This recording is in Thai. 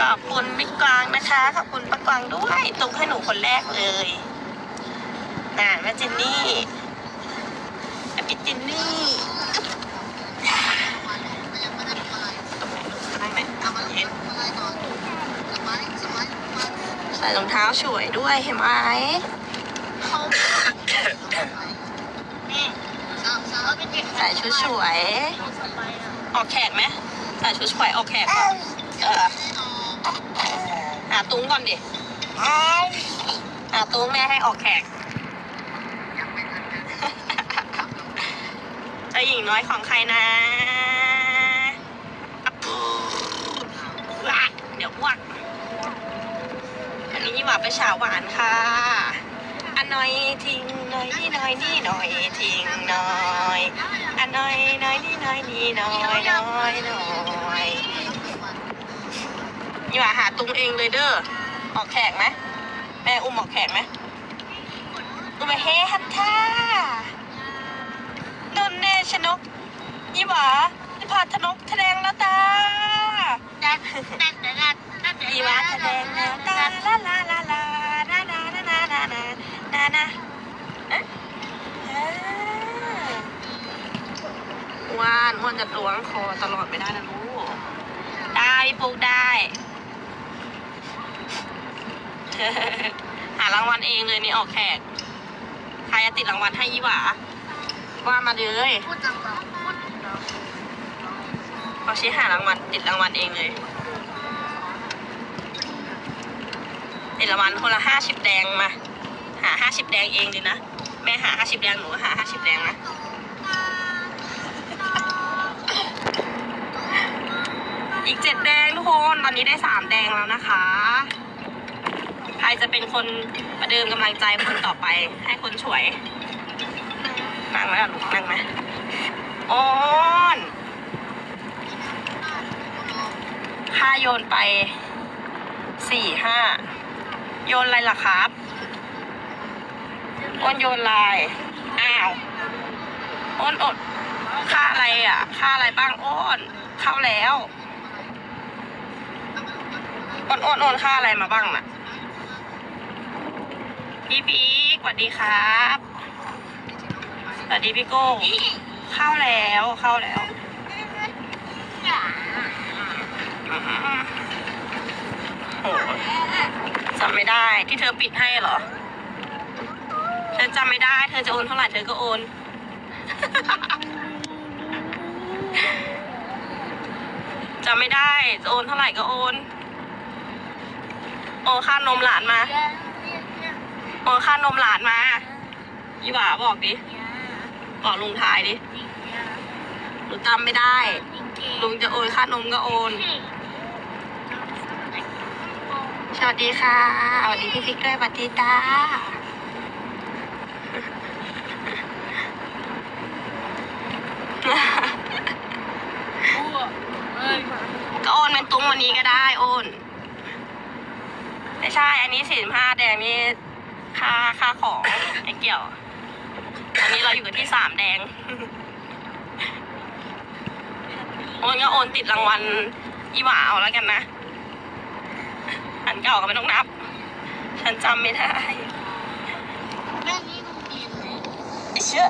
กวางนะคะ ขอบคุณป้ากวางด้วยตุกให้หนูคนแรกเลยน่ะแม่จินนี่แอปปิจินนี่ใส่รองเท้าสวยด้วยเห็นไหมใส่ชุดสวย ออกแขกไหมใส่ชุดสวยออกแขกก่อนเออ ตุ้งก่อนดิหาตุ้งแม่ให้ออกแขกเจ้าหญิงน้อยของใครนะอับปูว้าเดี๋ยวอ้วกอันนี้ยี่หว่าไปฉาหวานค่ะ อันน้อยทิ้งน้อยนี่น้อยนี่น้อยทิ้งน้อย อันน้อยน้อยนี่น้อยนี่น้อยน้อยน้อย ยี่หว่าหาตุงเองเลยเด้อออกแขกไหมแม่อุ้มออกแขกไหมอุ้มไปเฮฮัทท่านนเนชนกยี่หวานิพาทนกแสดงแล้วตายี่หวาแสดงแล้วตาลาลาลาลานานานานานานานานาว่านว่านจะล้วงคอตลอดไม่ได้นะลูกได้ปุ๊กได้ หารางวัลเองเลยนี่ออกแขก ใครจะติดรางวัลให้ยี่หวาว่ามาเลยเอาชี้หารางวัลติดรางวัลเองเลย ติดรางวัลคนละห้าสิบแดงมา หาห้าสิบแดงเองเลยนะ แม่หาห้าสิบแดงหนูหาห้าสิบแดงนะอีกเจ็ดแดงทุกคน ตอนนี้ได้สามแดงแล้วนะคะ ครจะเป็นคนประเดิมกำลังใจคนต่อไป ให้คนช่วยนั่งไหมล่ะลูกนั่งไหมโอนค่าโยนไปสี่ห้าโยนอะไรล่ะครับโอนโยนลายอ้าวโอนอดค่าอะไรอะ ค่าอะไรบ้างโอนเข้าแล้วโอนโอนโอนค่าอะไรมาบ้างน่ะ พี่พีกสวัสดีครับสวัสดีพี่โก้เข้าแล้วเข้าแล้วอื้อหือโหจำไม่ได้ที่เธอปิดให้เหรอเธอจำไม่ได้ เธอจะโอนเท่าไหร่เธอก็โอนจำไม่ได้จะโอนเท่าไหร่ก็โอน โอนค่านมหลานมา โอนค่านมหลานมายี่หว่าบอกดิบอกลุงทายดิหนูจำไม่ได้ ลุงจะโอนค่านมก็โอน สวัสดีค่ะสวัสดีพี่พิกด้วยสวัสดีตาก็โอนเป็นตุ้งวันนี้ก็ได้โอน ไม่ใช่ อันนี้สี่สิบห้าแดงนี่ ค่าค่าของไอ้เกี่ยวอันนี้เราอยู่กันที่สามแดง โอนก็โอนติดรางวัลอีหวาเอาแล้วกันนะ อันเก่าก็ไม่ต้องนับ ฉันจำไม่ได้ไอ้เชื่อ